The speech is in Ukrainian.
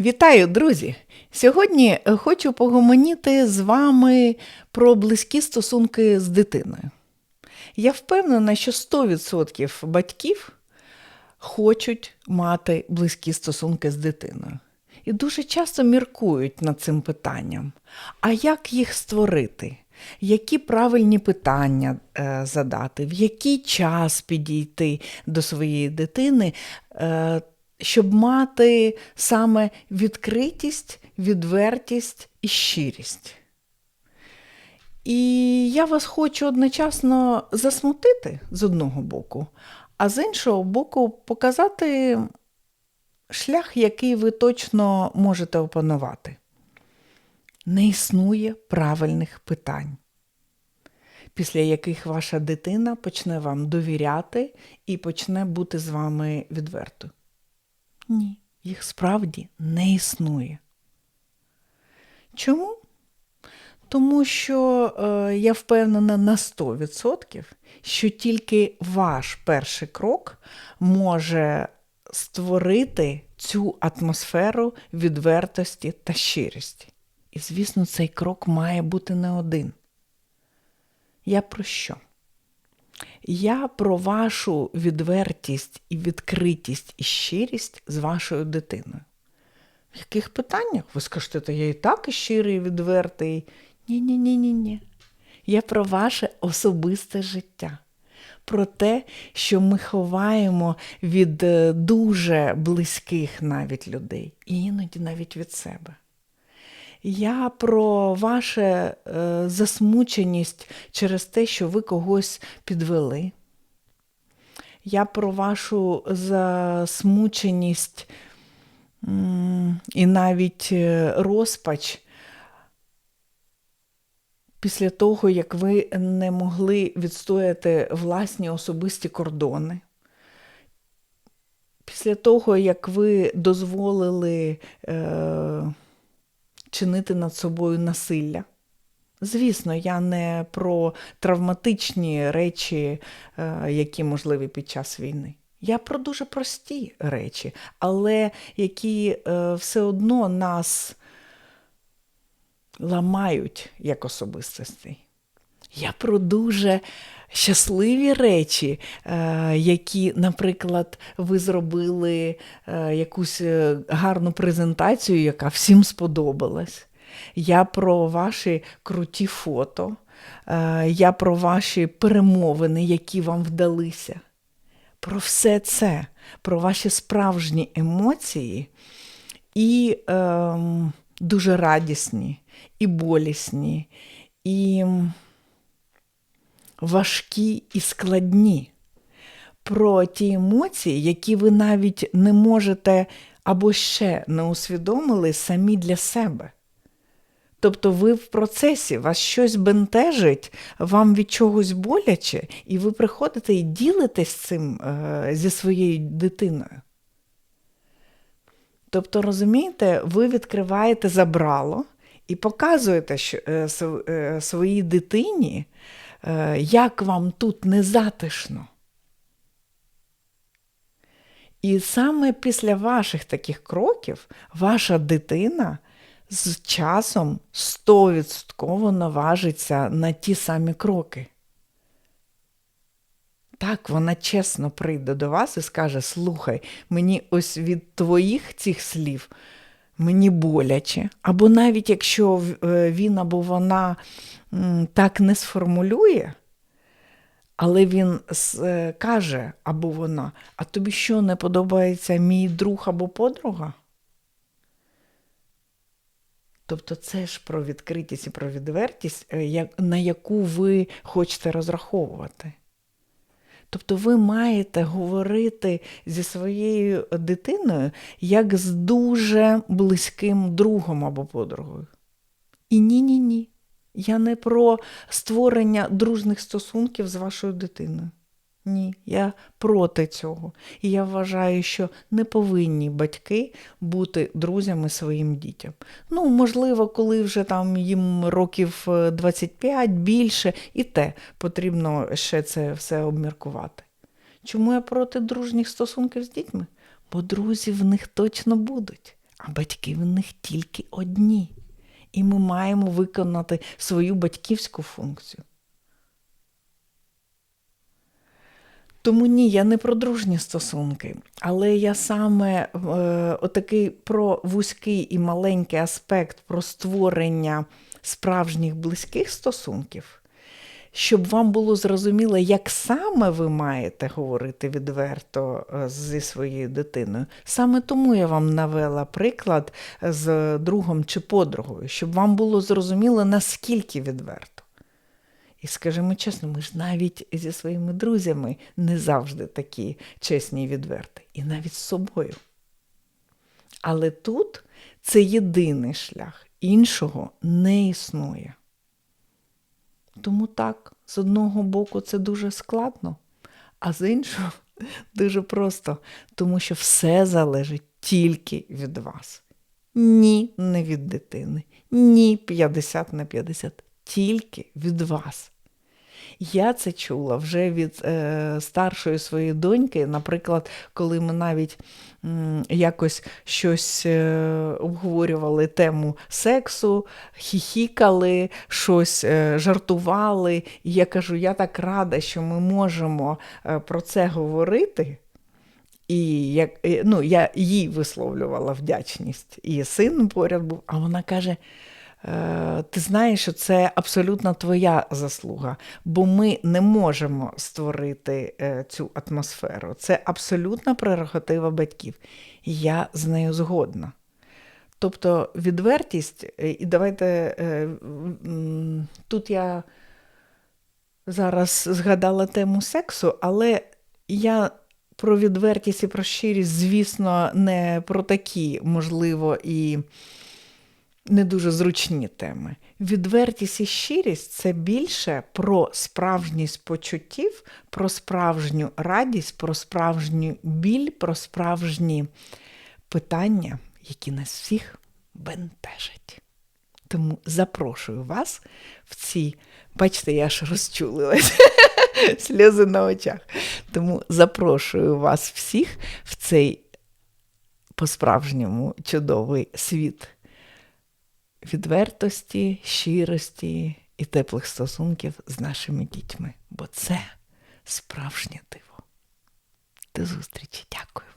Вітаю, друзі! Сьогодні е, хочу погомоніти з вами про близькі стосунки з дитиною. Я впевнена, що 100% батьків хочуть мати близькі стосунки з дитиною. І дуже часто міркують над цим питанням. А як їх створити? Які правильні питання е, задати, в який час підійти до своєї дитини, е, щоб мати саме відкритість, відвертість і щирість. І я вас хочу одночасно засмутити з одного боку, а з іншого боку, показати шлях, який ви точно можете опанувати. Не існує правильних питань, після яких ваша дитина почне вам довіряти і почне бути з вами відвертою. Ні, їх справді не існує. Чому? Тому що е, я впевнена на 100%, що тільки ваш перший крок може створити цю атмосферу відвертості та щирості. І, звісно, цей крок має бути не один. Я про що? Я про вашу відвертість і відкритість і щирість з вашою дитиною. В яких питаннях? Ви скажете, то я і так і щирий, і відвертий. Ні-ні-ні. ні Я про ваше особисте життя, про те, що ми ховаємо від е, дуже близьких навіть людей, і іноді навіть від себе. Я про вашу е, засмученість через те, що ви когось підвели. Я про вашу засмученість і навіть е, розпач після того, як ви не могли відстояти власні особисті кордони. Після того, як ви дозволили. Е, чинити над собою насилля. Звісно, я не про травматичні речі, е, які можливі під час війни. Я про дуже прості речі, але які е, все одно нас ламають як особистостей. Я про дуже щасливі речі, е, які, наприклад, ви зробили е, якусь е, гарну презентацію, яка всім сподобалась. Я про ваші круті фото, я про ваші перемовини, які вам вдалися. Про все це, про ваші справжні емоції і е, дуже радісні, і болісні, і важкі і складні, про ті емоції, які ви навіть не можете або ще не усвідомили самі для себе. Тобто ви в процесі, вас щось бентежить, вам від чогось боляче, і ви приходите і ділитесь цим е, зі своєю дитиною. Тобто, розумієте, ви відкриваєте забрало і показуєте що, е, е, своїй дитині, як вам тут незатишно. І саме після ваших таких кроків ваша дитина з часом 100% наважиться на ті самі кроки. Так, вона чесно прийде до вас і скаже: Слухай, мені ось від твоїх цих слів мені боляче. Або навіть якщо е, він або вона так не сформулює, але він е, каже або вона, а тобі що не подобається мій друг або подруга? Тобто це ж про відкритість і про відвертість, е, на яку ви хочете розраховувати. Тобто ви маєте говорити зі своєю дитиною як з дуже близьким другом або подругою. І ні-ні ні. Я не про створення дружних стосунків з вашою дитиною. Ні, я проти цього. І я вважаю, що не повинні батьки бути друзями своїм дітям. Ну, можливо, коли вже там їм років 25 е, більше, і те потрібно ще це все обміркувати. Чому я проти дружніх стосунків з дітьми? Бо друзі в них точно будуть. а батьки в них тільки одні. І ми маємо виконати свою батьківську функцію. Тому ні, я не про дружні стосунки, але я саме е, отакий про вузький і маленький аспект про створення справжніх близьких стосунків, щоб вам було зрозуміло, як саме ви маєте говорити відверто е, зі своєю дитиною. Саме тому я вам навела приклад з другом чи подругою, щоб вам було зрозуміло, наскільки відверто. І скажімо чесно, ми ж навіть зі своїми друзями не завжди такі чесні і відверті, і навіть з собою. Але тут це єдиний шлях, іншого не існує. Тому так, з одного боку, це дуже складно, а з іншого дуже просто, тому що все залежить тільки від вас. Ні, не від дитини, ні 50 на 50, тільки від вас. Я це чула вже від е, старшої своєї доньки, наприклад, коли ми навіть м, якось щось е, обговорювали тему сексу, хіхікали, щось е, жартували. І я кажу, я так рада, що ми можемо е, про це говорити. І як, ну, я їй висловлювала вдячність. І син поряд був, а вона каже: «Е, ти знаєш, що це абсолютно твоя заслуга, бо ми не можемо створити е, цю атмосферу. Це абсолютна прерогатива батьків. Я з нею згодна. Тобто відвертість, е, і давайте е, тут я зараз згадала тему сексу, але я про відвертість і про щирість, звісно, не про такі, можливо, і не дуже зручні теми. Відвертість і щирість це більше про справжність почуттів, про справжню радість, про справжню біль, про справжні питання, які нас всіх бентежать. Тому запрошую вас в ці, бачите, я аж розчулилась, сльози на очах. Тому запрошую вас всіх в цей по-справжньому чудовий світ відвертості, щирості і теплих стосунків з нашими дітьми. Бо це справжнє диво. До зустрічі, дякую.